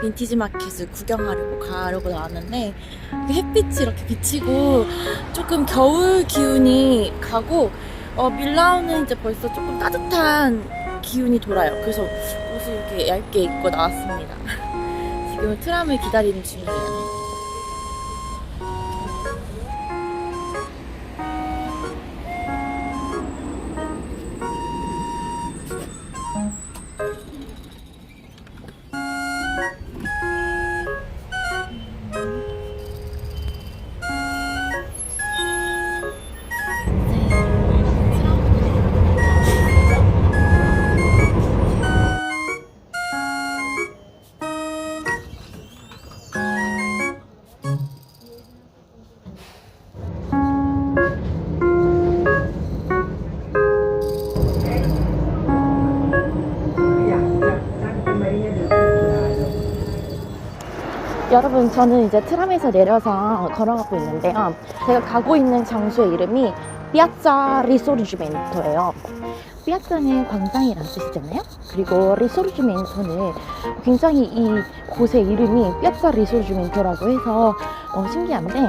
빈티지 마켓을 구경하려고 가려고 나왔는데 햇빛이 이렇게 비치고 조금 겨울 기운이 가고 어, 밀라오는 이제 벌써 조금 따뜻한 기운이 돌아요. 그래서 옷을 이렇게 얇게 입고 나왔습니다. 지금은 트람을 기다리는 중이에요. 여러분 저는 이제 트람에서 내려서 걸어가고 있는데요. 제가 가고 있는 장소의 이름이 피아자 리소르지멘토예요. 피아자는 광장이라는 뜻이잖아요. 그리고 리소르지멘토는 굉장히 이 곳의 이름이 피아자 리소르지멘토라고 해서 어, 신기한데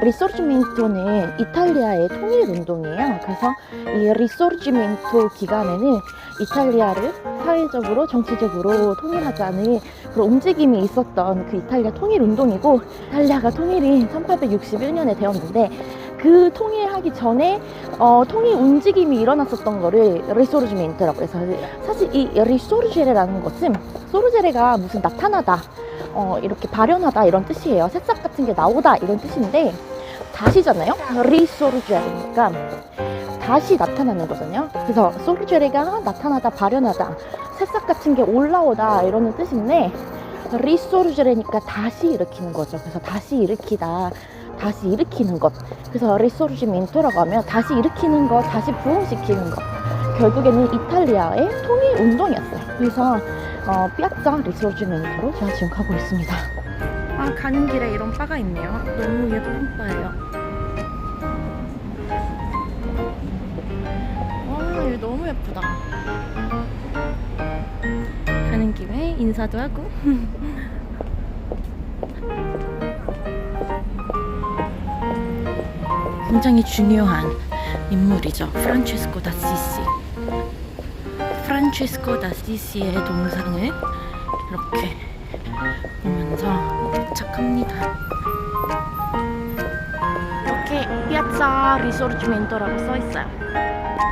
리소르지멘토는 이탈리아의 통일 운동이에요. 그래서 이 리소르지멘토 기간에는 이탈리아를 사회적으로 정치적으로 통일하자는 그런 움직임이 있었던 그 이탈리아 통일 운동이고 이탈리아가 통일이 1861년에 되었는데 그 통일하기 전에 어, 통일 움직임이 일어났었던 거를 리소르지멘트라고 해서 사실 이 리소르제레라는 것은 소르제레가 무슨 나타나다 어, 이렇게 발현하다 이런 뜻이에요 새싹 같은 게 나오다 이런 뜻인데 다시잖아요 리소르제레니까 다시 나타나는 거잖아요. 그래서 소르제레가 나타나다, 발현하다, 새싹 같은 게 올라오다 이러는 뜻인데 리소르제레니까 다시 일으키는 거죠. 그래서 다시 일으키다, 다시 일으키는 것. 그래서 리소르지멘토라고 하면 다시 일으키는 것, 다시 부흥시키는 것. 결국에는 이탈리아의 통일 운동이었어요. 그래서 어, 피아자 리소르지멘토로 제가 지금 가고 있습니다. 아 가는 길에 이런 바가 있네요. 너무 예쁜 바예요. 와, 여기 너무 예쁘다. 가는 김에 인사도 하고. 굉장히 중요한 인물이죠. 프란체스코 다시시. 프란체스코 다시시의 동상을 이렇게 보면서 도착합니다. 이렇게 피아자 리소르지멘토라고 써 있어요.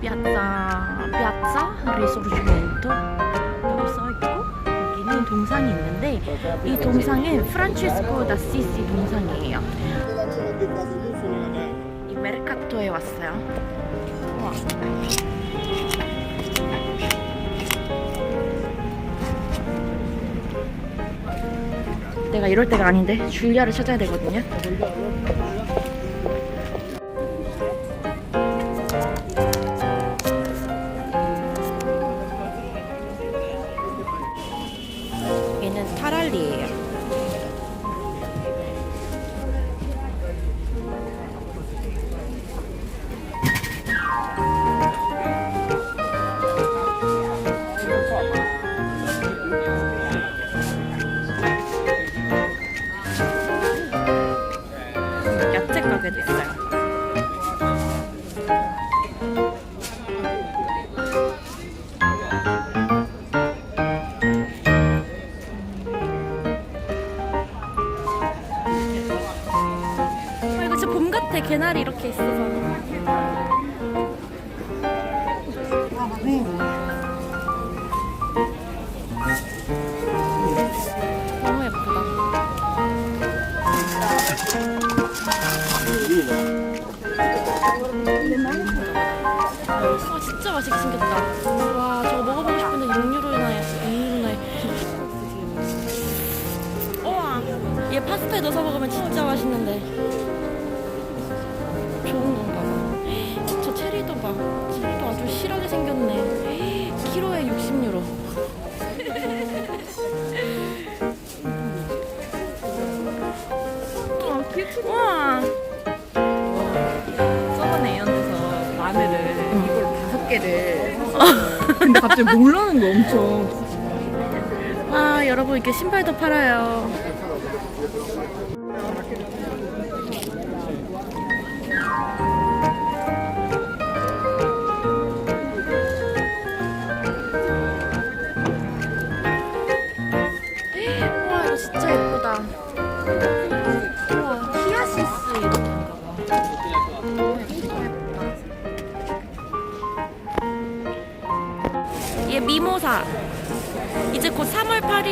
피아자 피아자 리소르지멘토라고 써 있고 여기는 동상이 있는데 이 동상은 프란체스코 다시시 동상이에요. 이 메르카토에 왔어요. 우와. 내가 이럴 때가 아닌데 줄리아를 찾아야 되거든요. 야채 가 아 진짜 맛있게 생겼다. 와 저거 먹어보고 싶은데 6유로나 2유로나. 우와 얘 파스타에 넣어서 먹으면 진짜 맛있는데. 좋은 건가 봐. 저 체리도 봐. 체리도 아주 실하게 생겼네. 키로에 60유로. 와. 개를 근데 갑자기 모르는 거 엄청 와와 여러분 이렇게 신발도 팔아요.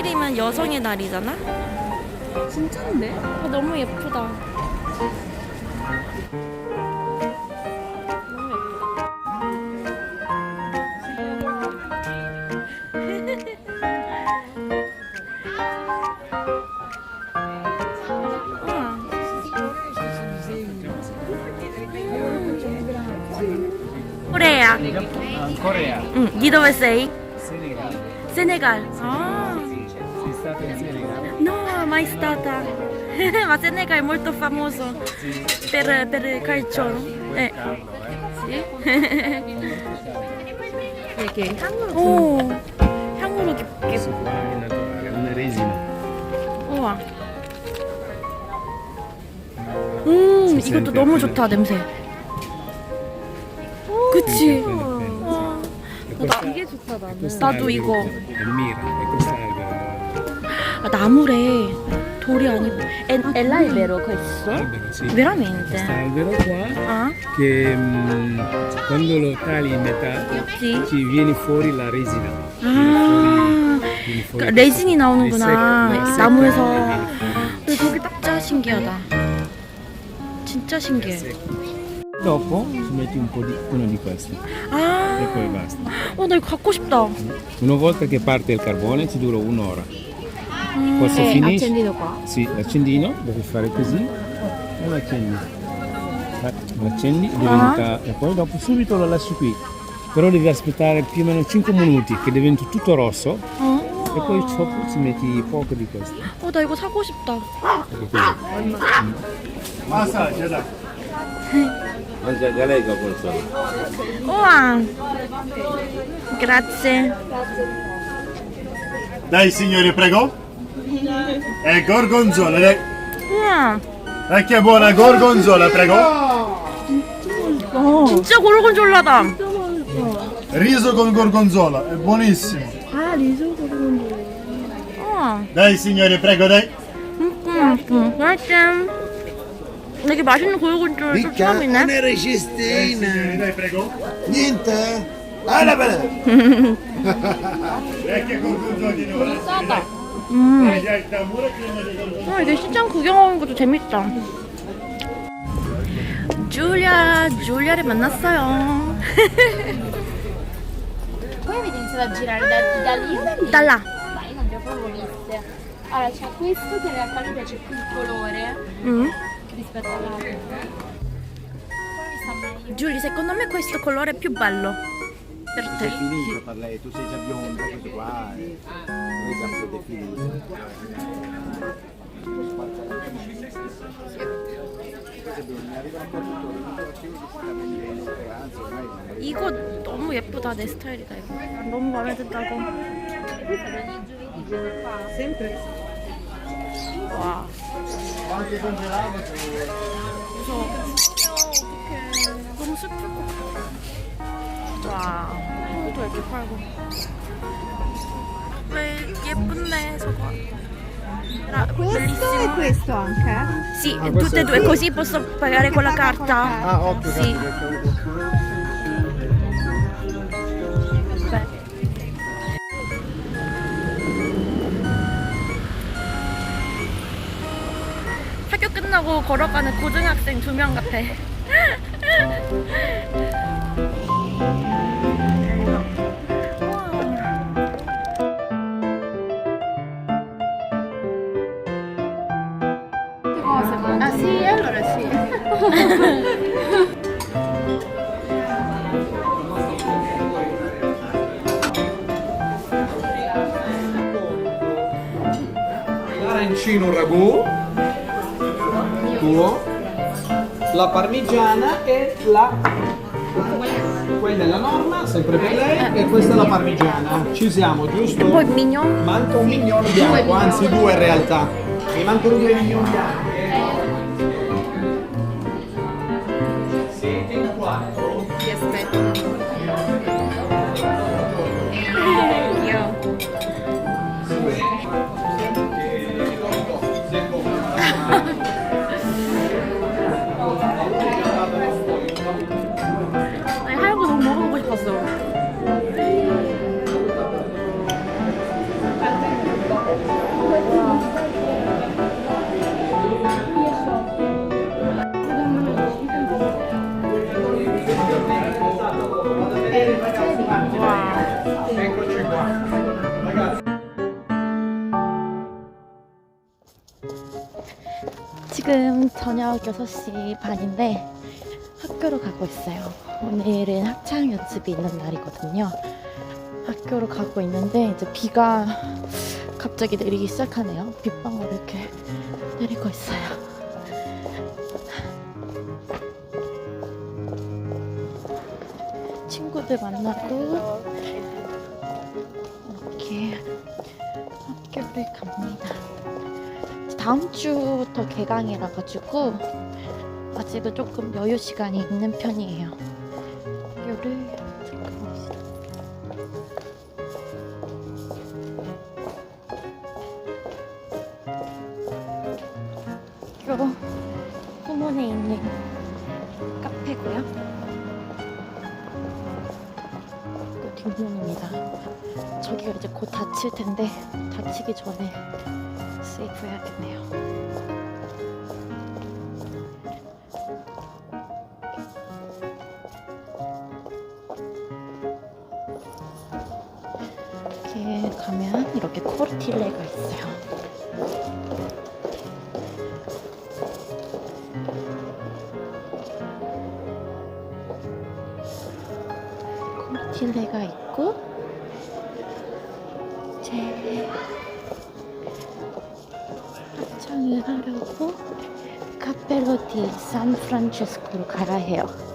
3월 8일이면 여성의 날이잖아? 진짜인데? 아, 너무 예쁘다. 코레아. Corea, 응. Ah. Sei stato in Senegal? No, mai stata. Ma Senegal è molto famoso per, per il calcio. Eh. 이렇게 향으로 오, 향으로 깊게. È una resina. 우와. 음, 이것도 너무 좋다, 냄새. 그치? 와, E questa- 이게 좋다 나는. questo 나도 이거. 아, 나무래. 돌이 아니고. È, è l'albero questo? Albero, sì. Veramente? Questo albero qua 아, che mm, quando lo tagli in metà sì. ci viene fuori la resina. 아, Viene fuori 그러니까 레진이 나오는구나. 나무에서. 근데 저게 진짜 신기하다. 진짜 신기해. Dopo ci metti un po' di uno di questi e 아, poi basta. 어, 나 이거 갖고 싶다. Una volta che parte il carbone ci dura un'ora. 음, Poi se 네, finisce, accendino qua. sì, l'accendino devi fare così e lo accendi. Eh, Lo accendi e diventa e poi dopo subito lo lasci qui. Però devi aspettare più o meno 5 minuti che diventa tutto rosso 어, e poi sopra ci metti poco di questo. 어, 나 이거 사고 싶다. Ecco così. Mangia lei che console. 우와. grazie. Dai signori, prego. E gorgonzola, dai. 우와. Vecchia buona gorgonzola, prego. 진짜 고르곤졸라다. Riso con gorgonzola, è buonissimo. 우와. Dai signori, prego, dai. 음, 음, 맛있음. 되게 맛있는 고르곤졸 또 처음이네. una Dai recistina. signori, dai, prego. Niente? Alla bene. Vecchia gorgonzola di nuovo. Dai, 음. dai, dai, tamburo e crema di gorgonzola. 어, 이게 시장 구경하는 것도 재밌다. 줄리아, 줄리아를 만났어요. Poi avete iniziato a girare da, da lì o da lì? 달라. Dai, non vi ho proprio viste. Allora, c'è questo che in realtà mi piace più il colore 응. rispetto all'altro. Poi mi sta meglio. Giulia, secondo me questo colore è più bello. Per te. Finito per lei, tu sei già bionda, questo qua è già più definito. 이거 너무 예쁘다. 내 스타일이다, 이거. 너무 마음에 든다고. 와. 무서워. 너무 슬플 것 같아. 와. 이것도 이렇게 팔고. 왜 예쁜데, 저거. 라, bellissimo. questo anche. Sì, tutte e due, così posso pagare con la carta? Ah, occhio, Sì. Beh. 학교 끝나고 걸어가는 고등학생 두 명 같아. Sì. L'arancino ragù, tuo, la parmigiana e la Quella è la norma, sempre per lei, e questa è la parmigiana. Ci siamo, giusto? Poi mignon. Manca un mignon bianco, anzi due in realtà. Mi mancano due mignon bianchi. Siete in 지금 저녁 6시 반인데 학교로 가고 있어요. 오늘은 합창 연습이 있는 날이거든요. 학교로 가고 있는데 이제 비가 갑자기 내리기 시작하네요. 빗방울 이렇게 내리고 있어요. 친구들 만나고 이렇게 학교를 갑니다. 다음 주부터 개강이라 가지고 아직은 조금 여유 시간이 있는 편이에요. 학교를 들어갑시다. 학교 후문에 있는 카페고요. 또 뒷문입니다. 저기가 이제 곧 닫힐 텐데 닫히기 전에 세이프 해야겠네요. 이렇게 가면 이렇게 코르틸레가 있어요. 코르틸레가 있고 제 합창을 하려고 카페로 디 산프란치스코로 가야 해요.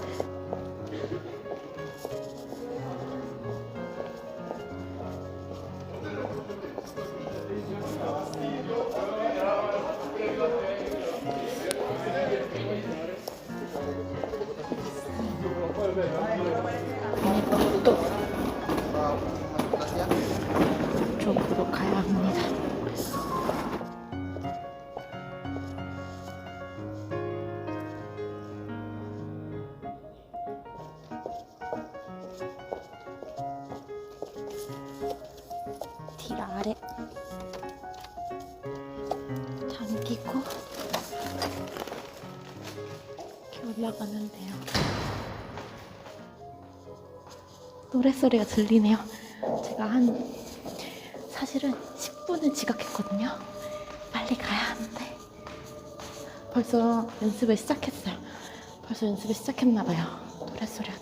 잠기고 이렇게 올라가면 돼요. 노랫소리가 들리네요. 제가 한 사실은 10분을 지각했거든요. 빨리 가야 하는데 벌써 연습을 시작했어요. 벌써 연습을 시작했나 봐요. 노랫소리가